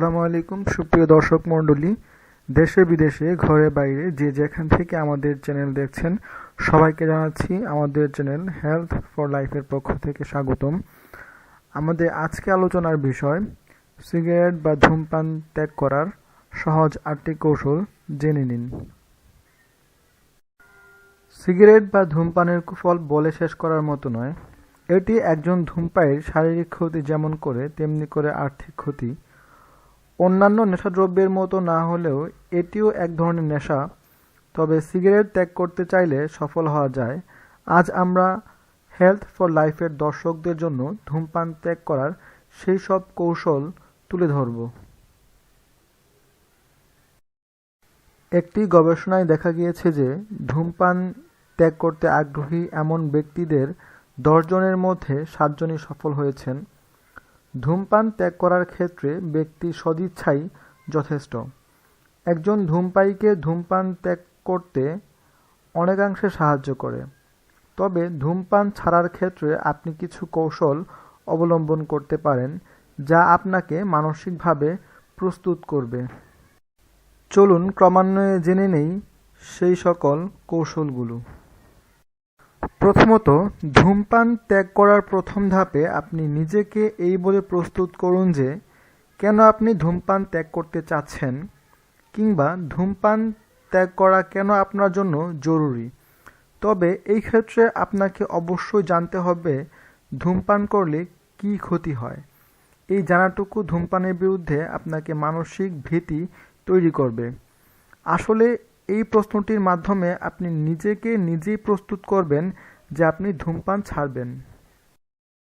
আসসালামু আলাইকুম, সুপ্রিয় দর্শক মণ্ডলী। দেশে বিদেশে, ঘরে বাইরে, যে যেখান থেকে আমাদের চ্যানেল দেখছেন, সবাইকে জানাচ্ছি আমাদের চ্যানেল হেলথ ফর লাইফের পক্ষ থেকে স্বাগতম। আমাদের আজকে আলোচনার বিষয়, সিগারেট বা ধূমপান ত্যাগ করার সহজ আটটি কৌশল জেনে নিন। সিগারেট বা ধূমপানের কুফল বলে শেষ করার মতো নয়। এটি একজন ধূমপায়ের শারীরিক ক্ষতি যেমন করে, তেমনি করে আর্থিক ক্ষতি। অন্যান্য নেশাদ্রব্যের মতো না হলেও এটিও এক ধরনের নেশা, তবে সিগারেট ত্যাগ করতে চাইলে সফল হওয়া যায়। আজ আমরা হেলথ ফর লাইফের দর্শকদের জন্য ধূমপান ত্যাগ করার সেই সব কৌশল তুলে ধরব। একটি গবেষণায় দেখা গিয়েছে যে ধূমপান ত্যাগ করতে আগ্রহী এমন ব্যক্তিদের দশজনের মধ্যে সাতজনই সফল হয়েছেন। ধূমপান ত্যাগ করার ক্ষেত্রে ব্যক্তি সদিচ্ছাই যথেষ্ট। একজন ধূমপায়ীকে ধূমপান ত্যাগ করতে অনেকাংশে সাহায্য করে। তবে ধূমপান ছাড়ার ক্ষেত্রে আপনি কিছু কৌশল অবলম্বন করতে পারেন যা আপনাকে মানসিকভাবে প্রস্তুত করবে। চলুন ক্রমান্বয়ে জেনে নেই সেই সকল কৌশলগুলো। প্রথমত, ধূমপান ত্যাগ করার প্রথম ধাপে আপনি নিজেকে এই বলে প্রস্তুত করুন যে, কেন আপনি ধূমপান ত্যাগ করতে চাচ্ছেন, কিংবা ধূমপান ত্যাগ করা কেন আপনার জন্য জরুরি। তবে এই ক্ষেত্রে আপনাকে অবশ্যই জানতে হবে, ধূমপান করলে কি ক্ষতি হয়। এই জানাটুকু ধূমপানের বিরুদ্ধে আপনাকে মানসিক ভীতি তৈরি করবে। আসলে এই প্রশ্নটির মাধ্যমে আপনি নিজেকে নিজেই প্রস্তুত করবেন যে আপনি ধূমপান ছাড়বেন।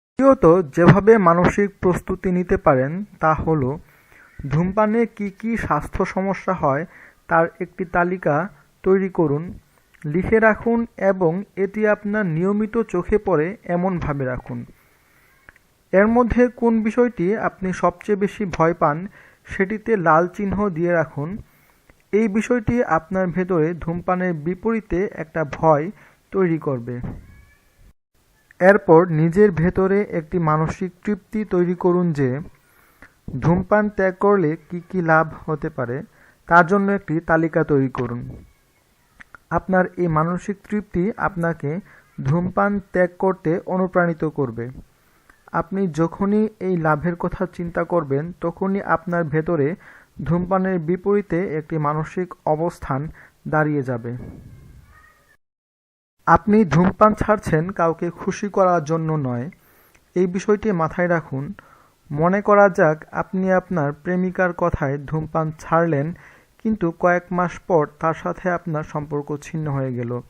দ্বিতীয়ত, যেভাবে মানসিক প্রস্তুতি নিতে পারেন, তা হল, ধূমপানে কি কি স্বাস্থ্য সমস্যা হয়, তার একটি তালিকা তৈরি করুন, লিখে রাখুন এবং এটি আপনার নিয়মিত চোখে পড়ে এমনভাবে রাখুন। এর মধ্যে কোন বিষয়টি আপনি সবচেয়ে বেশি ভয় পান, সেটিতে লাল চিহ্ন দিয়ে রাখুন। এই বিষয়টি আপনার ভেতরে ধূমপানের বিপরীতে একটা ভয় তৈরি করবে। এরপর নিজের ভেতরে একটি মানসিক তৃপ্তি তৈরি করুন যে, ধূমপান ত্যাগ করলে কি কি লাভ হতে পারে, তার জন্য একটি তালিকা তৈরি করুন। আপনার এই মানসিক তৃপ্তি আপনাকে ধূমপান ত্যাগ করতে অনুপ্রাণিত করবে। আপনি যখনই এই লাভের কথা চিন্তা করবেন, তখনই আপনার ভেতরে ধূমপানের বিপরীতে একটি মানসিক অবস্থান দাঁড়িয়ে যাবে। আপনি ধূমপান ছাড়ছেন কাউকে খুশি করার জন্য নয়। এই বিষয়টি মাথায় রাখুন। মনে করা যাক, আপনি আপনার প্রেমিকার কথায় ধূমপান ছাড়লেন, কিন্তু কয়েক মাস পর তার সাথে আপনার সম্পর্ক ছিন্ন হয়ে গেল।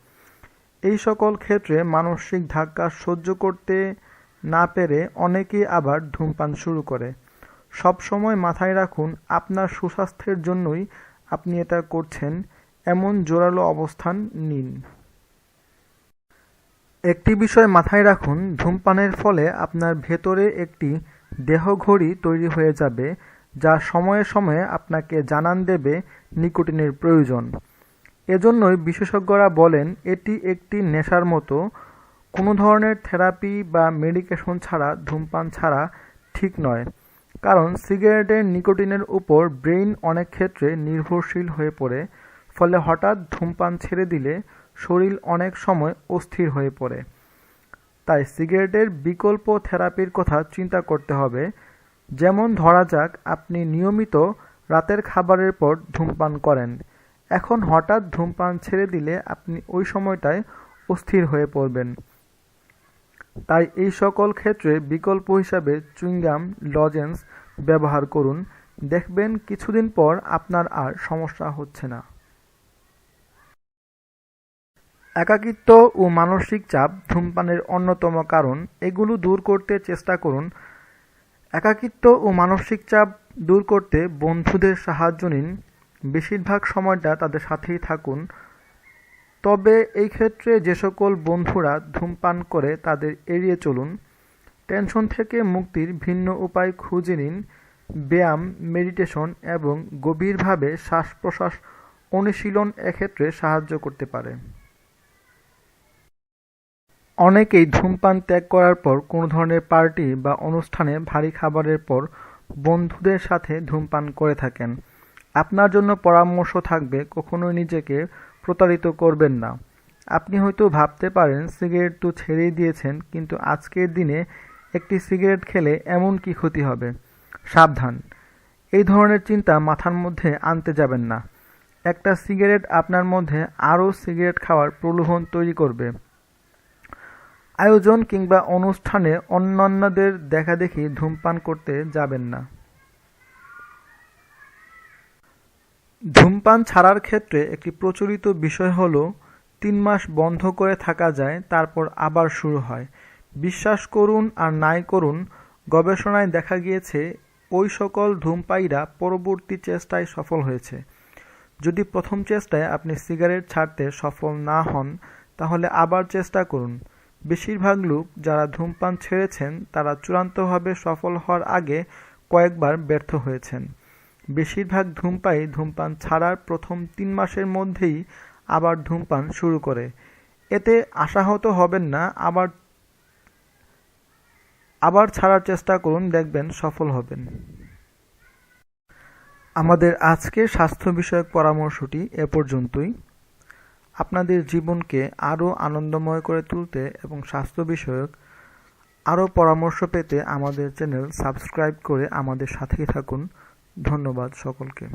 এই সকল ক্ষেত্রে মানসিক ধাক্কা সহ্য করতে না পেরে অনেকেই আবার ধূমপান শুরু করে। সব সময় মাথায় রাখুন, আপনার সুস্বাস্থ্যের জন্যই আপনি এটা করছেন। এমন জোরালো অবস্থান নিন। একটি বিষয় মাথায় রাখুন, ধূমপানের ফলে আপনার ভেতরে একটি দেহঘড়ি তৈরি হয়ে যাবে, যা সময়ে সময়ে আপনাকে জানান দেবে নিকোটিনের প্রয়োজন। এজন্যই বিশেষজ্ঞরা বলেন, এটি একটি নেশার মতো। কোনো ধরনের থেরাপি বা মেডিকেশন ছাড়া, ধূমপান ছাড়া ঠিক নয়, কারণ সিগারেটের নিকোটিনের উপর ব্রেইন অনেক ক্ষেত্রে নির্ভরশীল হয়ে পড়ে, ফলে হঠাৎ ধূমপান ছেড়ে দিলে শরীর অনেক সময় অস্থির হয়ে পড়ে। তাই সিগারেটের বিকল্প থেরাপির কথা চিন্তা করতে হবে। যেমন ধরা যাক, আপনি নিয়মিত রাতের খাবারের পর ধূমপান করেন। এখন হঠাৎ ধূমপান ছেড়ে দিলে আপনি ওই সময়টায় অস্থির হয়ে পড়বেন। তাই এই সকল ক্ষেত্রে বিকল্প হিসাবে চুইংগাম লজেন্স ব্যবহার করুন। দেখবেন কিছুদিন পর আপনার আর সমস্যা হচ্ছে না। একাকিত্ব ও মানসিক চাপ ধূমপানের অন্যতম কারণ। এগুলো দূর করতে চেষ্টা করুন। একাকিত্ব ও মানসিক চাপ দূর করতে বন্ধুদের সাহায্য নিন। বেশিরভাগ সময়টা তাদের সাথেই থাকুন। তবে এই ক্ষেত্রে যে সকল বন্ধুরা ধূমপান করে তাদের এড়িয়ে চলুন। টেনশন থেকে মুক্তির ভিন্ন উপায় খুঁজে নিন। ব্যায়াম, মেডিটেশন এবং গভীরভাবে শ্বাস প্রশ্বাস অনুশীলন এক্ষেত্রে সাহায্য করতে পারে। অনেকেই ধূমপান ত্যাগ করার পর কোনো ধরনের পার্টি বা অনুষ্ঠানে ভারী খাবারের পর বন্ধুদের সাথে ধূমপান করে থাকেন। আপনার জন্য পরামর্শ থাকবে, কখনোই নিজেকে প্রতারিত করবেন না। আপনি হয়তো ভাবতে পারেন, সিগারেট তো ছেড়েই দিয়েছেন, কিন্তু আজকের দিনে একটি সিগারেট খেলে এমন কি ক্ষতি হবে? সাবধান। এই ধরনের চিন্তা মাথার মধ্যে আনতে যাবেন না। একটা সিগারেট আপনার মধ্যে আরও সিগারেট খাওয়ার প্রলোভন তৈরি করবে। আয়োজন কিংবা অনুষ্ঠানে অন্যান্যদের দেখাদেখি ধূমপান করতে যাবেন না। ধূমপান ছাড়ার ক্ষেত্রে একটি প্রচলিত বিষয় হলো, তিন মাস বন্ধ করে থাকা যায়, তারপর আবার শুরু হয়। বিশ্বাস করুন আর নাই করুন, গবেষণায় দেখা গিয়েছে, ওই সকল ধূমপাইরা পরবর্তী চেষ্টায় সফল হয়েছে। যদি প্রথম চেষ্টায় আপনি সিগারেট ছাড়তে সফল না হন, তাহলে আবার চেষ্টা করুন। বেশিরভাগ লোক যারা ধূমপান ছেড়েছেন, তারা চূড়ান্তভাবে সফল হওয়ার আগে কয়েকবার ব্যর্থ হয়েছেন। বেশিরভাগ ধূমপায়ী ধূমপান ছাড়ার প্রথম তিন মাসের মধ্যেই আবার ধূমপান শুরু করে। এতে আশাহত হবেন না, আবার আবার ছাড়ার চেষ্টা করুন, দেখবেন সফল হবেন। আমাদের আজকের স্বাস্থ্য বিষয়ক পরামর্শটি এ পর্যন্তই। আপনাদের জীবনকে আরও আনন্দময় করে তুলতে এবং স্বাস্থ্য বিষয়ক আরও পরামর্শ পেতে আমাদের চ্যানেল সাবস্ক্রাইব করে আমাদের সাথেই থাকুন। ধন্যবাদ সকলকে।